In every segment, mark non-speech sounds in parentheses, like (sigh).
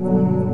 Magandang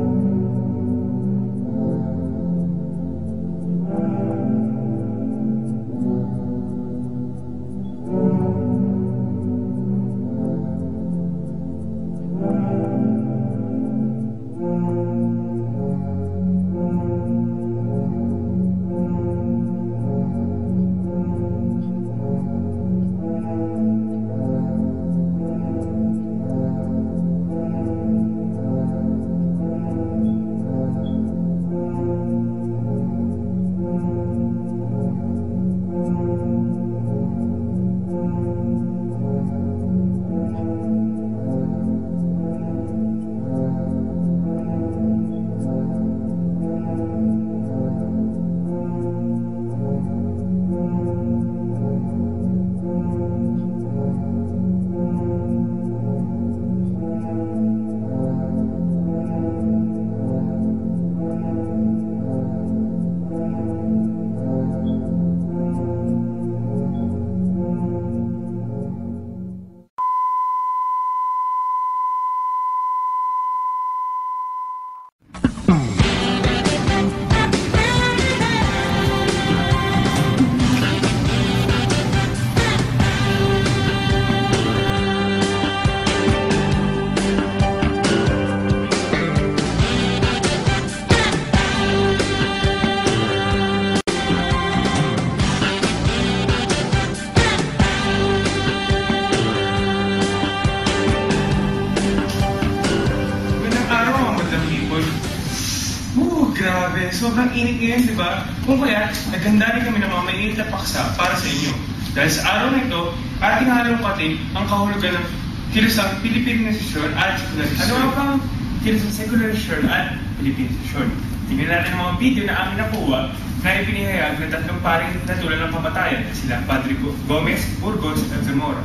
grabe. Sobrang init ngayon, di ba? Kung kaya, naghanda rin kami ng mga mainit na paksa para sa inyo. Dahil sa araw na ito, ating halongkatin ang kahulugan ng kilusang Pilipinasasyon at sekularisasyon. Ano nga bang kilusang sekularisasyon at Pilipinasasyon? Tingnan natin ang mga video na aming nakuha na ipinihayag ng tatlong paring natulan ng kamatayan sila Padre Gomez, Burgos at Zamora.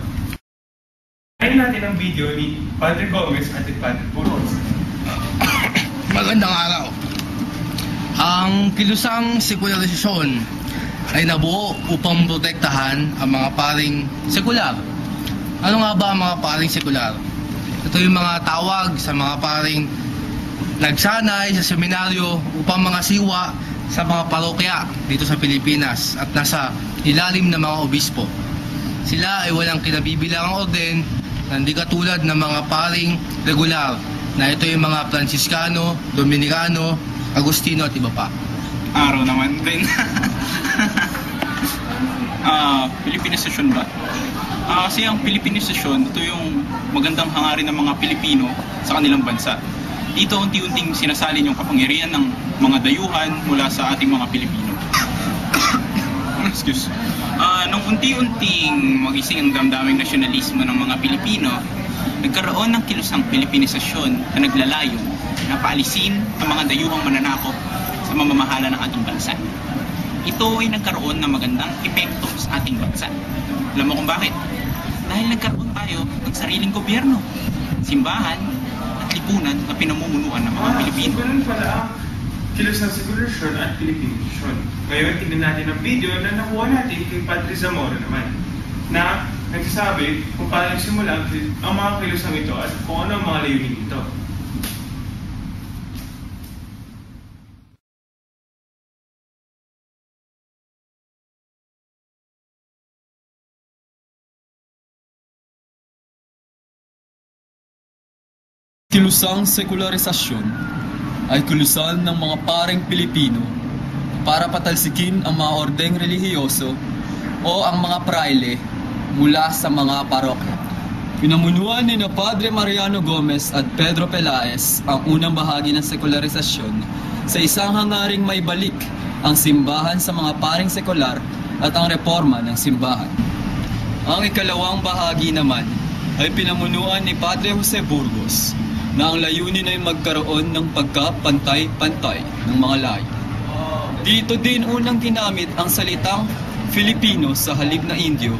Ngayon natin ang video ni Padre Gomez at Padre Burgos. Magandang araw. Ang kilusang sekularisasyon ay nabuo upang protektahan ang mga paring sekular. Ano nga ba ang mga paring sekular? Ito yung mga tawag sa mga paring nagsanay sa seminaryo upang mga siwa sa mga parokya dito sa Pilipinas at nasa ilalim ng mga obispo. Sila ay walang kinabibilangang orden na hindi katulad ng mga paring regular na ito yung mga Franciscano, Dominicano, Agustino at iba pa. araw naman din. (laughs) Ah, Pilipinisasyon ba? Ah, kasi ang Pilipinisasyon, ito yung magandang hangarin ng mga Pilipino sa kanilang bansa. Dito unti-unting sinasalin yung kapangyarihan ng mga dayuhan mula sa ating mga Pilipino. (coughs) Excuse. Ah, nung unti-unting magising ang damdaming nasyonalismo ng mga Pilipino, nagkaroon ng kilusang Pilipinisasyon na naglalayo na paalisin ang mga dayuhang mananakop sa mamamahala ng ating bansa. Ito ay nagkaroon ng magandang epekto sa ating bansa. Alam mo kung bakit? Dahil nagkaroon tayo ng sariling gobyerno, simbahan, at lipunan na pinamumunuan ng mga Pilipino. Kilos ng sekulasyon at Pilipinasyon. Ngayon, tignan natin ang video na nakuha natin kay Padre Zamora naman na nagsasabi kung paano nagsimula ang mga kilosang ito at kung ano ang mga layunin nito. Kilusang sekularisasyon ay kilusan ng mga paring Pilipino para patalsikin ang mga ordeng relihiyoso o ang mga praile mula sa mga parokya. Pinamunuan ni na Padre Mariano Gomez at Pedro Pelaez ang unang bahagi ng sekularisasyon sa isang hangaring may balik ang simbahan sa mga paring sekular at ang reforma ng simbahan. Ang ikalawang bahagi naman ay pinamunuan ni Padre Jose Burgos na ang layunin ay magkaroon ng pagkapantay-pantay ng mga lahi. Dito din unang ginamit ang salitang Filipino sa halip na Indio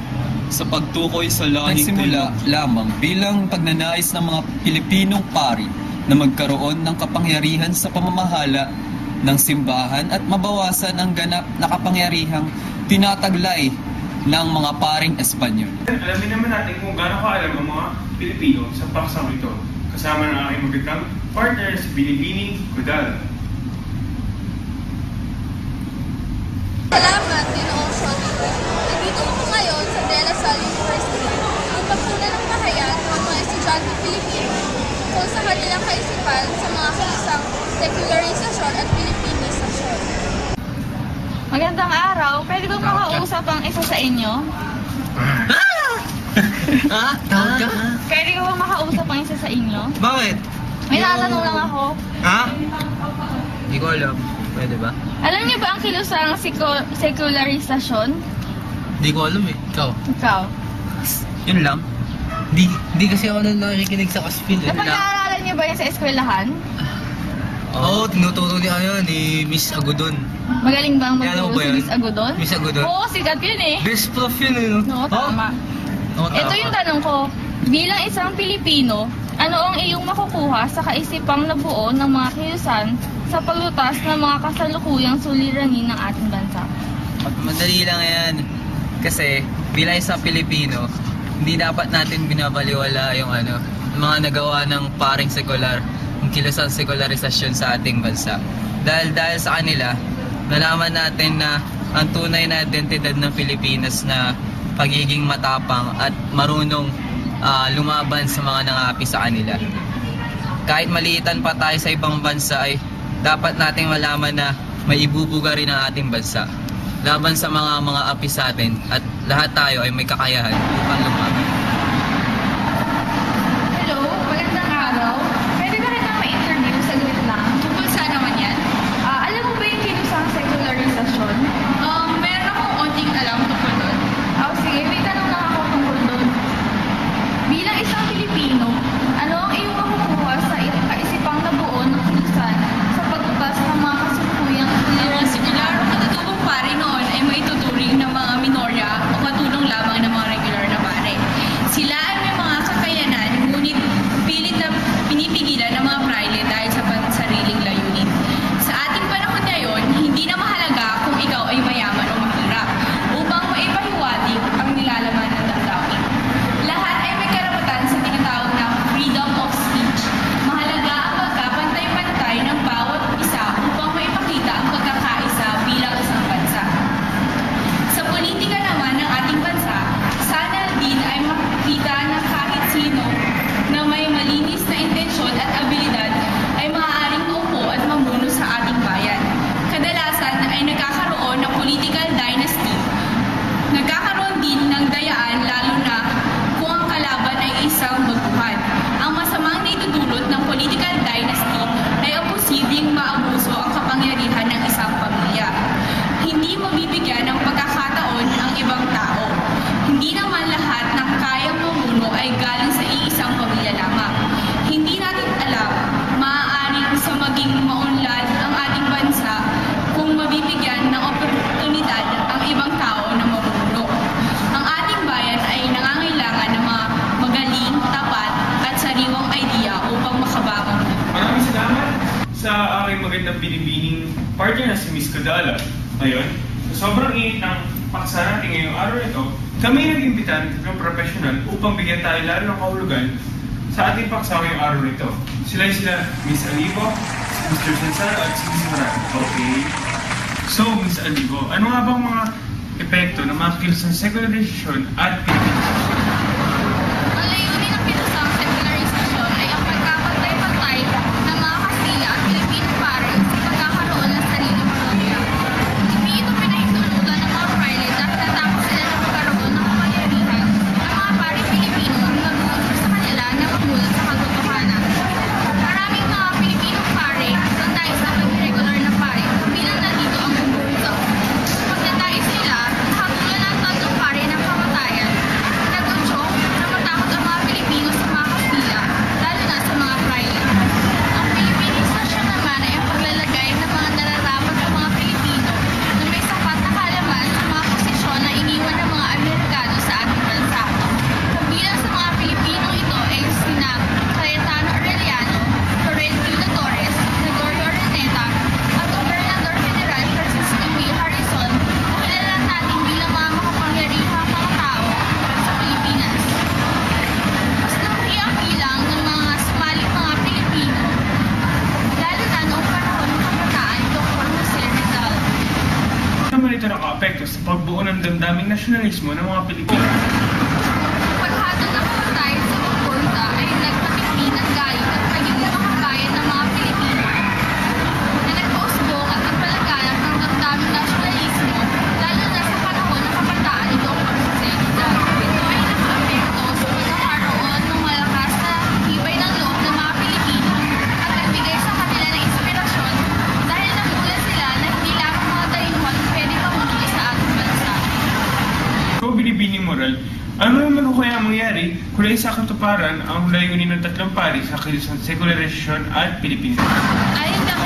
sa pagtukoy sa lahing Nagsimula lamang bilang pagnanais ng mga Pilipinong pari na magkaroon ng kapangyarihan sa pamamahala ng simbahan at mabawasan ang ganap na kapangyarihang tinataglay ng mga paring Espanyol. Alamin naman natin kung gaano kaalam ang mga Pilipino sa paksang ito. Kasama ng aking magandang partner si Binibini Kudal. Salamat, Ginoong Shonito. Nandito ako ngayon sa De La Salle University upang tunan ng kahayag ng mga estudyante Pilipino kung sa kanilang kaisipan sa mga kilusang secularisasyon at Pilipinisasyon. Magandang araw. Pwede ko makausap ang isa sa inyo? Ha? (laughs) (laughs) Bakit? May tatanong lang ako. Ha? Hindi ko alam. Pwede ba? Alam niyo ba ang kilusang secu- secularisasyon? Hindi ko alam eh. Ikaw? Ikaw. Yun lang. Di, di kasi ako nang nakikinig sa Kaspil eh. Napag-aaralan niyo ba yan sa eskwelahan? Oo, oh, tinuturo ni ano, ni Miss Agudon. Magaling ba ang magturo ba si yun? Miss Agudon? Miss Agudon? Oo, sikat yun eh. Best prof yun eh. no? Oo, tama. Oo, tama. Ito yung tanong ko. Bilang isang Pilipino, ano ang iyong makukuha sa kaisipang nabuo ng mga kilusan sa paglutas ng mga kasalukuyang suliranin ng ating bansa? Madali lang yan. Kasi bilang isang Pilipino, hindi dapat natin binabaliwala yung ano, mga nagawa ng paring sekular, yung kilusang sekularisasyon sa ating bansa. Dahil dahil sa kanila, nalaman natin na ang tunay na identidad ng Pilipinas na pagiging matapang at marunong ah, lumaban sa mga nangapi sa kanila. Kahit maliitan pa tayo sa ibang bansa ay dapat nating malaman na may ibubuga rin ang ating bansa laban sa mga mga api sa atin at lahat tayo ay may kakayahan upang si Miss Kadala. Ngayon, sobrang init ng paksa natin ngayong araw ito, kami nag-imbitan ng professional upang bigyan tayo lalo ng kahulugan sa ating paksa ngayong araw nito. Sila sila Miss Alibo, si Mr. Sensaro at si Miss Moran. Okay. So, Miss Alibo, ano nga bang mga epekto ng mga kilos ng secularization at Pilipinisasyon? Pagbuo ng damdaming nasyonalismo ng mga Pilipino. Kung sa katuparan ang layunin ng tatlong pari sa sekularisasyon at Pilipinas? Ayon daw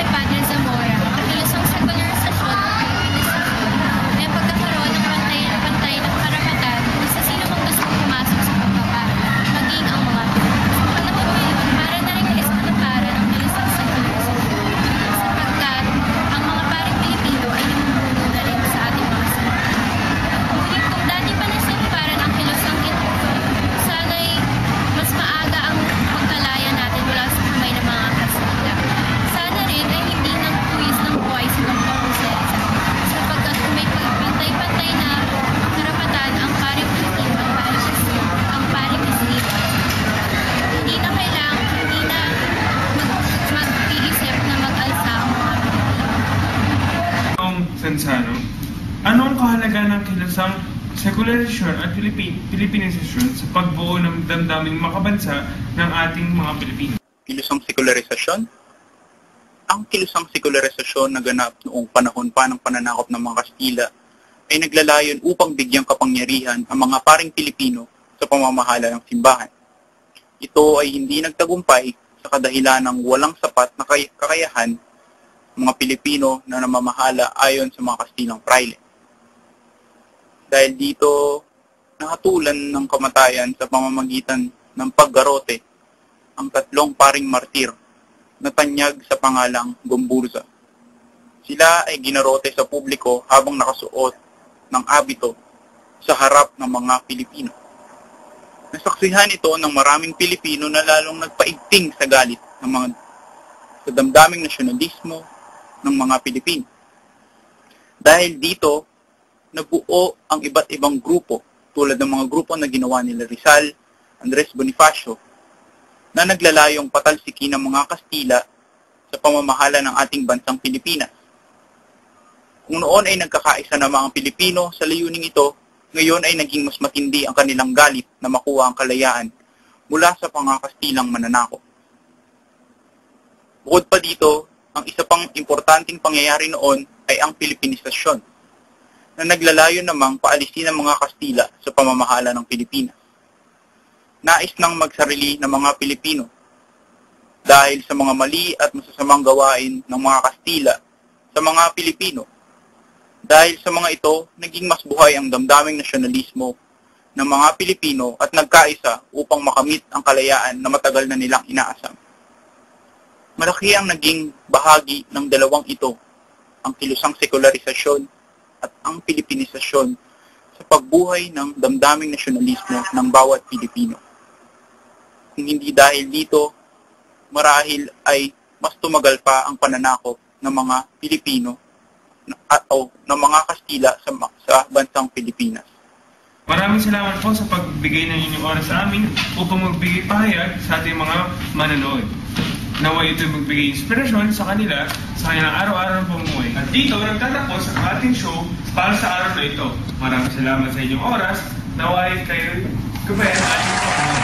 sekularisasyon at Pilipi- Pilipinisasyon sa pagbuo ng damdaming makabansa ng ating mga Pilipino? kilusang sekularisasyon. Ang kilusang sekularisasyon na ganap noong panahon pa ng pananakop ng mga Kastila ay naglalayon upang bigyang kapangyarihan ang mga paring Pilipino sa pamamahala ng simbahan. Ito ay hindi nagtagumpay sa kadahilan ng walang sapat na kay- kakayahan mga Pilipino na namamahala ayon sa mga Kastilang praile. Dahil dito, nakatulan ng kamatayan sa pamamagitan ng paggarote ang tatlong paring martir na tanyag sa pangalang Gomburza. Sila ay ginarote sa publiko habang nakasuot ng abito sa harap ng mga Pilipino. Nasaksihan ito ng maraming Pilipino na lalong nagpaigting sa galit ng mga sa damdaming nasyonalismo ng mga Pilipino. Dahil dito, nabuo ang iba't ibang grupo tulad ng mga grupo na ginawa nila Rizal, Andres Bonifacio, na naglalayong patalsikin ng mga Kastila sa pamamahala ng ating bansang Pilipinas. Kung noon ay nagkakaisa ng mga Pilipino sa layuning ito, ngayon ay naging mas matindi ang kanilang galit na makuha ang kalayaan mula sa mga Kastilang mananakop. Bukod pa dito, ang isa pang importanteng pangyayari noon ay ang Pilipinisasyon, na naglalayo namang paalisin ang mga Kastila sa pamamahala ng Pilipinas nais nang magsarili ng mga Pilipino dahil sa mga mali at masasamang gawain ng mga Kastila sa mga Pilipino. Dahil sa mga ito, naging mas buhay ang damdaming nasyonalismo ng mga Pilipino at nagkaisa upang makamit ang kalayaan na matagal na nilang inaasam. Malaki ang naging bahagi ng dalawang ito, ang kilusang sekularisasyon at ang Pilipinisasyon sa pagbuhay ng damdaming nasyonalismo ng bawat Pilipino kung hindi dahil dito, marahil ay mas tumagal pa ang pananakop ng mga Pilipino at o ng mga Kastila sa, sa bansang Pilipinas. Maraming salamat po sa pagbigay ng inyong oras sa amin upang magbigay pahayag sa ating mga manonood. Naway ito magbigay inspirasyon sa kanila sa kanilang araw-araw na pamumuhay. At dito nagtatapos ang ating show para sa araw na ito. Maraming salamat sa inyong oras. Naway kayo gabay ang ating pamumuhay.